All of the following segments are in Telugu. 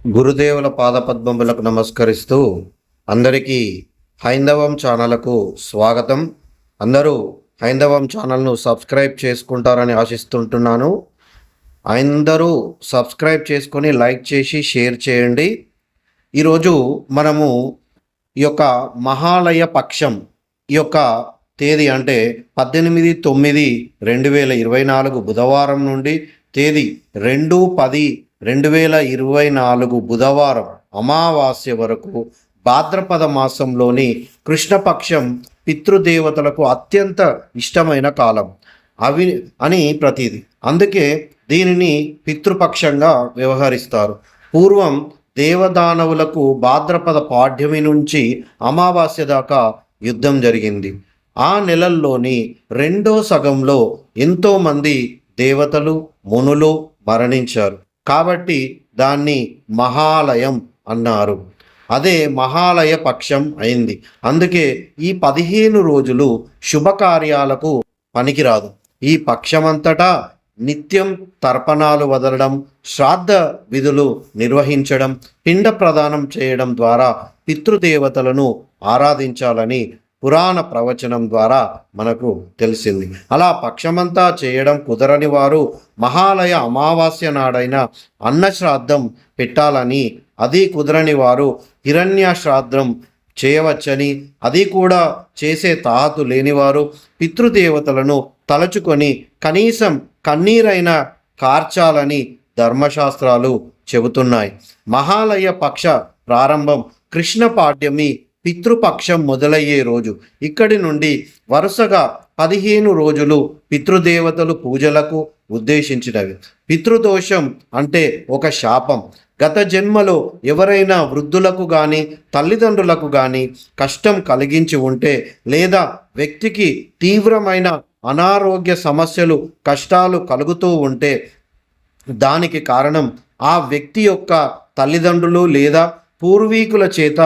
గురుదేవుల పాదపద్మములకు నమస్కరిస్తూ అందరికీ హైందవం ఛానల్కు స్వాగతం. అందరూ హైందవం ఛానల్ను సబ్స్క్రైబ్ చేసుకుంటారని ఆశిస్తుంటున్నాను. అందరూ సబ్స్క్రైబ్ చేసుకొని లైక్ చేసి షేర్ చేయండి. ఈరోజు మనము ఈ యొక్క మహాలయ పక్షం ఈ యొక్క తేదీ అంటే పద్దెనిమిది తొమ్మిది రెండు వేల ఇరవై నాలుగు బుధవారం నుండి తేదీ రెండు పది రెండు వేల ఇరవై నాలుగు బుధవారం అమావాస్య వరకు భాద్రపద మాసంలోని కృష్ణపక్షం పితృదేవతలకు అత్యంత ఇష్టమైన కాలం. అవి అని ప్రతీది. అందుకే దీనిని పితృపక్షంగా వ్యవహరిస్తారు. పూర్వం దేవదానవులకు భాద్రపద పాడ్యమి నుంచి అమావాస్య దాకా యుద్ధం జరిగింది. ఆ నెలల్లోని రెండో సగంలో ఎంతోమంది దేవతలు మునులు మరణించారు. కాబట్టి దాన్ని మహాలయం అన్నారు. అదే మహాలయ పక్షం అయింది. అందుకే ఈ పదిహేను రోజులు శుభకార్యాలకు పనికిరాదు. ఈ పక్షమంతటా నిత్యం తర్పణాలు వదలడం శ్రాద్ధ విధులు నిర్వహించడం పిండ ప్రదానం చేయడం ద్వారా పితృదేవతలను ఆరాధించాలని పురాణ ప్రవచనం ద్వారా మనకు తెలిసింది. అలా పక్షమంతా చేయడం కుదరని వారు మహాలయ అమావాస్య నాడైన అన్న శ్రాద్ధం పెట్టాలని అది కుదరని వారు హిరణ్య శ్రాద్ధం చేయవచ్చని అది కూడా చేసే తాహతు లేనివారు పితృదేవతలను తలచుకొని కనీసం కన్నీరైన కార్చాలని ధర్మశాస్త్రాలు చెబుతున్నాయి. మహాలయ పక్ష ప్రారంభం కృష్ణ పాడ్యమి పితృపక్షం మొదలయ్యే రోజు. ఇక్కడి నుండి వరుసగా పదిహేను రోజులు పితృదేవతలు పూజలకు ఉద్దేశించినవి. పితృదోషం అంటే ఒక శాపం. గత జన్మలో ఎవరైనా వృద్ధులకు కానీ తల్లిదండ్రులకు కానీ కష్టం కలిగించి ఉంటే లేదా వ్యక్తికి తీవ్రమైన అనారోగ్య సమస్యలు కష్టాలు కలుగుతూ ఉంటే దానికి కారణం ఆ వ్యక్తి యొక్క తల్లిదండ్రులు లేదా పూర్వీకుల చేత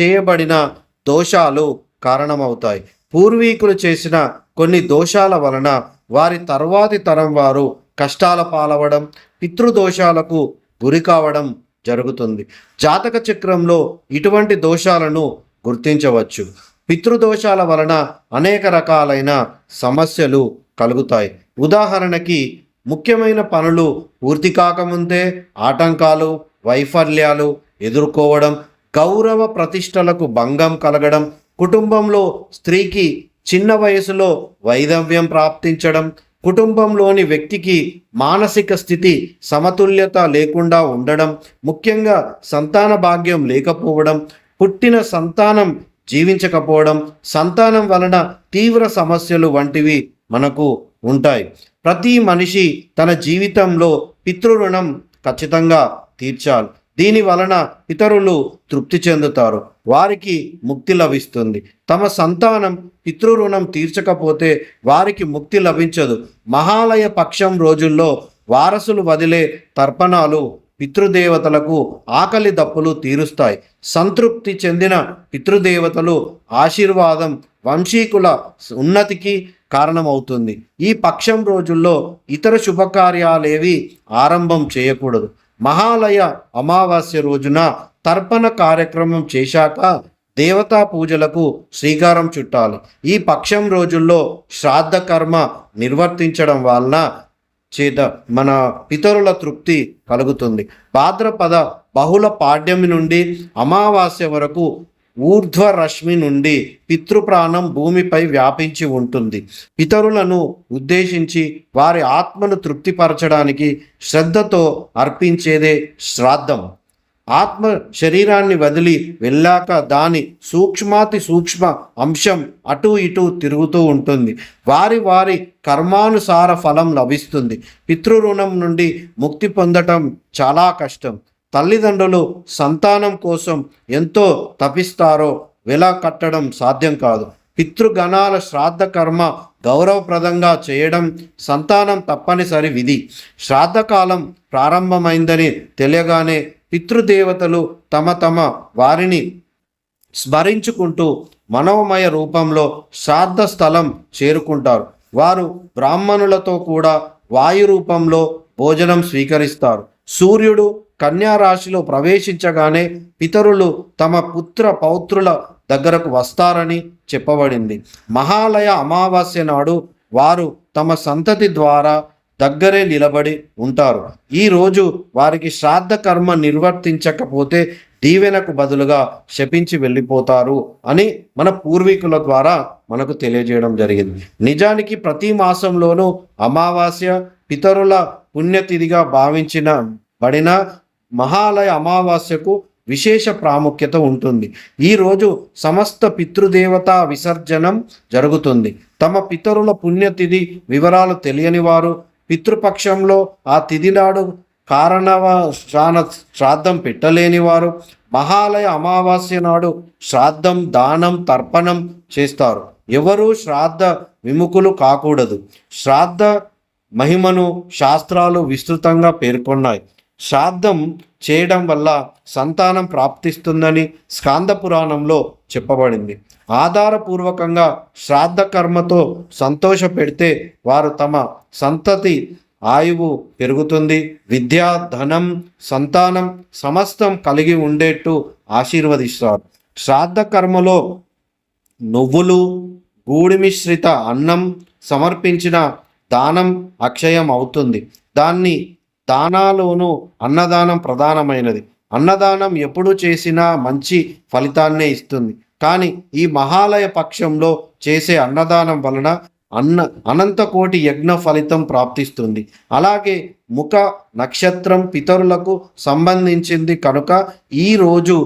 చేయబడిన దోషాలు కారణమవుతాయి. పూర్వీకులు చేసిన కొన్ని దోషాల వలన వారి తర్వాతి తరం వారు కష్టాల పాలవడం పితృదోషాలకు గురి కావడం జరుగుతుంది. జాతక చక్రంలో ఇటువంటి దోషాలను గుర్తించవచ్చు. పితృదోషాల వలన అనేక రకాలైన సమస్యలు కలుగుతాయి. ఉదాహరణకి ముఖ్యమైన పనులు పూర్తి కాకముందే ఆటంకాలు వైఫల్యాలు ఎదుర్కోవడం గౌరవ ప్రతిష్టలకు భంగం కలగడం కుటుంబంలో స్త్రీకి చిన్న వయసులో వైధవ్యం ప్రాప్తించడం కుటుంబంలోని వ్యక్తికి మానసిక స్థితి సమతుల్యత లేకుండా ఉండడం ముఖ్యంగా సంతాన భాగ్యం లేకపోవడం పుట్టిన సంతానం జీవించకపోవడం సంతానం వలన తీవ్ర సమస్యలు వంటివి మనకు ఉంటాయి. ప్రతి మనిషి తన జీవితంలో పితృరుణం ఖచ్చితంగా తీర్చాలి. దీని వలన ఇతరులు తృప్తి చెందుతారు. వారికి ముక్తి లభిస్తుంది. తమ సంతానం పితృరుణం తీర్చకపోతే వారికి ముక్తి లభించదు. మహాలయ పక్షం రోజుల్లో వారసులు వదిలే తర్పణాలు పితృదేవతలకు ఆకలి దప్పులు తీరుస్తాయి. సంతృప్తి చెందిన పితృదేవతలు ఆశీర్వాదం వంశీకుల ఉన్నతికి కారణమవుతుంది. ఈ పక్షం రోజుల్లో ఇతర శుభకార్యాలేవి ఆరంభం చేయకూడదు. మహాలయ అమావాస్య రోజున తర్పణ కార్యక్రమం చేశాక దేవతా పూజలకు శ్రీకారం చుట్టాలి. ఈ పక్షం రోజుల్లో శ్రాద్ధ కర్మ నిర్వర్తించడం వలన చేత మన పితరుల తృప్తి కలుగుతుంది. భాద్రపద బహుళ పాడ్యమి నుండి అమావాస్య వరకు ఊర్ధ్వ రశ్మి నుండి పితృప్రాణం భూమిపై వ్యాపించి ఉంటుంది. పితరులను ఉద్దేశించి వారి ఆత్మను తృప్తిపరచడానికి శ్రద్ధతో అర్పించేదే శ్రాద్ధం. ఆత్మ శరీరాన్ని వదిలి వెళ్ళాక దాని సూక్ష్మాతి సూక్ష్మ అంశం అటు ఇటు తిరుగుతూ ఉంటుంది. వారి వారి కర్మానుసార ఫలం లభిస్తుంది. పితృరుణం నుండి ముక్తి పొందటం చాలా కష్టం. తల్లిదండ్రులు సంతానం కోసం ఎంతో తపిస్తారో వెల కట్టడం సాధ్యం కాదు. పితృగణాల శ్రాద్ధ కర్మ గౌరవప్రదంగా చేయడం సంతానం తప్పనిసరి విధి. శ్రాద్ధకాలం ప్రారంభమైందని తెలియగానే పితృదేవతలు తమ తమ వారిని స్మరించుకుంటూ మనోమయ రూపంలో శ్రాద్ధ స్థలం చేరుకుంటారు. వారు బ్రాహ్మణులతో కూడా వాయు రూపంలో భోజనం స్వీకరిస్తారు. సూర్యుడు కన్యా రాశిలో ప్రవేశించగానే పితరులు తమ పుత్ర పౌత్రుల దగ్గరకు వస్తారని చెప్పబడింది. మహాలయ అమావాస్య నాడు వారు తమ సంతతి ద్వారా దగ్గరే నిలబడి ఉంటారు. ఈ రోజు వారికి శ్రాద్ధ కర్మ నిర్వర్తించకపోతే దీవెనకు బదులుగా శపించి వెళ్ళిపోతారు అని మన పూర్వీకుల ద్వారా మనకు తెలియజేయడం జరిగింది. నిజానికి ప్రతి మాసంలోనూ అమావాస్య పితరుల పుణ్యతిథిగా భావించిన బడిన మహాలయ అమావాస్యకు విశేష ప్రాముఖ్యత ఉంటుంది. ఈ రోజు సమస్త పితృదేవతా విసర్జనం జరుగుతుంది. తమ పితరుల పుణ్యతిథి వివరాలు తెలియని వారు పితృపక్షంలో ఆ తిథి నాడు కారణవ శ్రాద్ధం పెట్టలేని వారు మహాలయ అమావాస్య నాడు శ్రాద్ధం దానం తర్పణం చేస్తారు. ఎవరూ శ్రాద్ధ విముఖులు కాకూడదు. శ్రాద్ధ మహిమను శాస్త్రాలు విస్తృతంగా పేర్కొన్నాయి. శ్రాద్ధం చేయడం వల్ల సంతానం ప్రాప్తిస్తుందని స్కాంద పురాణంలో చెప్పబడింది. ఆధారపూర్వకంగా శ్రాద్ధ కర్మతో సంతోష పెడితే వారు తమ సంతతి ఆయువు పెరుగుతుంది. విద్య ధనం సంతానం సమస్తం కలిగి ఉండేట్టు ఆశీర్వదిస్తారు. శ్రాద్ధ కర్మలో నువ్వులు గూడిమిశ్రిత అన్నం సమర్పించిన దానం అక్షయం అవుతుంది దాన్ని దానాలోనూ అన్నదానం ప్రధానమైనది. అన్నదానం ఎప్పుడు చేసినా మంచి ఫలితాన్నే ఇస్తుంది. కానీ ఈ మహాలయ పక్షంలో చేసే అన్నదానం వలన అన్న అనంతకోటి యజ్ఞ ఫలితం ప్రాప్తిస్తుంది. అలాగే ముఖ నక్షత్రం పితరులకు సంబంధించింది కనుక ఈరోజు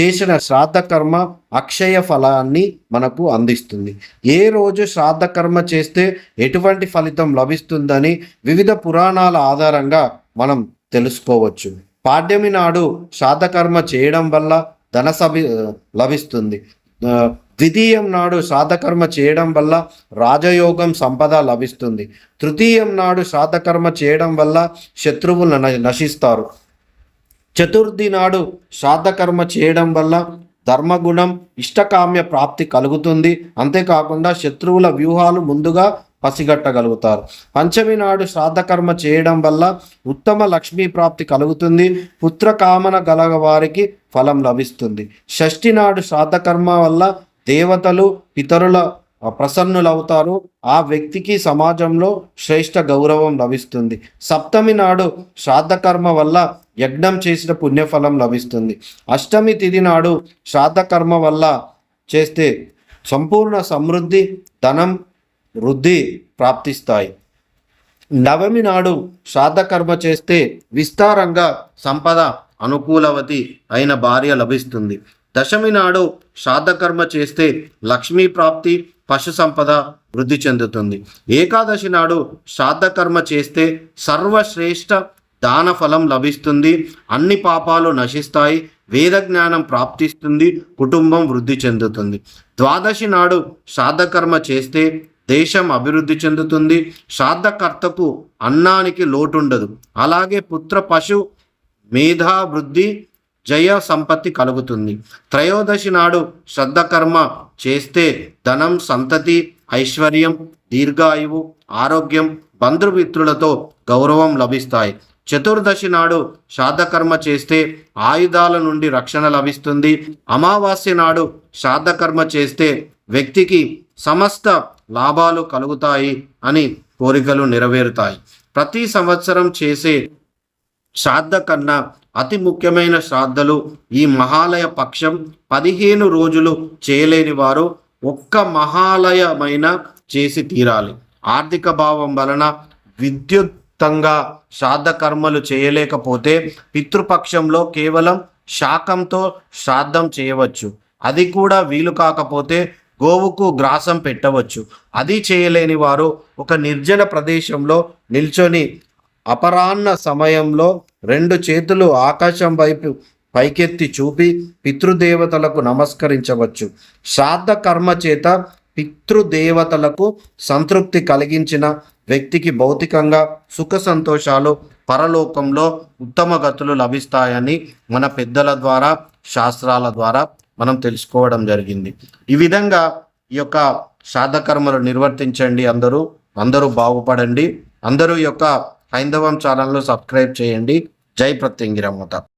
చేసిన శ్రాద్ధ కర్మ అక్షయ ఫలాన్ని మనకు అందిస్తుంది. ఏ రోజు శ్రాద్ధ కర్మ చేస్తే ఎటువంటి ఫలితం లభిస్తుందని వివిధ పురాణాల ఆధారంగా మనం తెలుసుకోవచ్చు. పాడ్యమి నాడు శ్రాద్ధ కర్మ చేయడం వల్ల ధన సభి లభిస్తుంది. ద్వితీయం నాడు శ్రాద్ధకర్మ చేయడం వల్ల రాజయోగం సంపద లభిస్తుంది. తృతీయం నాడు శ్రాద్ధకర్మ చేయడం వల్ల శత్రువులు న- నశిస్తారు. చతుర్థి నాడు శ్రాద్ధకర్మ చేయడం వల్ల ధర్మగుణం ఇష్టకామ్య ప్రాప్తి కలుగుతుంది. అంతేకాకుండా శత్రువుల వ్యూహాలు ముందుగా పసిగట్టగలుగుతారు. పంచమి నాడు శ్రాద్ధకర్మ చేయడం వల్ల ఉత్తమ లక్ష్మీ ప్రాప్తి కలుగుతుంది. పుత్రకామన గల వారికి ఫలం లభిస్తుంది. షష్ఠి నాడు శ్రాద్ధకర్మ వల్ల దేవతలు పితరుల ప్రసన్నులవుతారు. ఆ వ్యక్తికి సమాజంలో శ్రేష్ఠ గౌరవం లభిస్తుంది. సప్తమి నాడు శ్రాద్ధకర్మ వల్ల యజ్ఞం చేసిన పుణ్యఫలం లభిస్తుంది. అష్టమి తిథి నాడు శ్రాద్ధకర్మ వల్ల చేస్తే సంపూర్ణ సమృద్ధి ధనం వృద్ధి ప్రాప్తిస్తాయి. నవమి నాడు శ్రాద్ధకర్మ చేస్తే విస్తారంగా సంపద అనుకూలవతి అయిన భార్య లభిస్తుంది. దశమి నాడు శ్రాద్ధకర్మ చేస్తే లక్ష్మీ ప్రాప్తి పశు సంపద వృద్ధి చెందుతుంది. ఏకాదశి నాడు శ్రాద్ధకర్మ చేస్తే సర్వశ్రేష్ఠ దాన ఫలం లభిస్తుంది. అన్ని పాపాలు నశిస్తాయి. వేద జ్ఞానం ప్రాప్తిస్తుంది. కుటుంబం వృద్ధి చెందుతుంది. ద్వాదశి నాడు శ్రాద్ధకర్మ చేస్తే దేశం అభివృద్ధి చెందుతుంది. శ్రాద్ధకర్తకు అన్నానికి లోటుండదు. అలాగే పుత్ర పశు మేధావృద్ధి జయ సంపత్తి కలుగుతుంది. త్రయోదశి నాడు శ్రద్ధకర్మ చేస్తే ధనం సంతతి ఐశ్వర్యం దీర్ఘాయువు ఆరోగ్యం బంధుమిత్రులతో గౌరవం లభిస్తాయి. చతుర్దశి నాడు శ్రాద్ధకర్మ చేస్తే ఆయుధాల నుండి రక్షణ లభిస్తుంది. అమావాస్య నాడు శ్రాద్ధకర్మ చేస్తే వ్యక్తికి సమస్త లాభాలు కలుగుతాయి అని కోరికలు నెరవేరుతాయి. ప్రతి సంవత్సరం చేసే శ్రాద్ధ కన్నా అతి ముఖ్యమైన శ్రాద్ధలు ఈ మహాలయ పక్షం పదిహేను రోజులు చేయలేని వారు ఒక్క మహాలయమైన చేసి తీరాలి. ఆర్థిక భావం వలన విద్యుత్తంగా శ్రాద్ధ కర్మలు చేయలేకపోతే పితృపక్షంలో కేవలం శాకంతో శ్రాద్ధం చేయవచ్చు. అది కూడా వీలు కాకపోతే గోవుకు గ్రాసం పెట్టవచ్చు. అది చేయలేని వారు ఒక నిర్జన ప్రదేశంలో నిల్చొని అపరాహ్న సమయంలో రెండు చేతులు ఆకాశం వైపు పైకెత్తి చూపి పితృదేవతలకు నమస్కరించవచ్చు. శ్రాద్ధ కర్మ చేత పితృదేవతలకు సంతృప్తి కలిగించిన వ్యక్తికి భౌతికంగా సుఖ సంతోషాలు పరలోకంలో ఉత్తమ గతులు లభిస్తాయని మన పెద్దల ద్వారా శాస్త్రాల ద్వారా మనం తెలుసుకోవడం జరిగింది. ఈ విధంగా ఈ యొక్క శ్రాద్ధకర్మలు నిర్వర్తించండి అందరూ. అందరూ బాగుపడండి. అందరూ ఈ యొక్క హైందవం ఛానల్ను సబ్స్క్రైబ్ చేయండి. ஜெய் பிரத்யங்கிற மோதா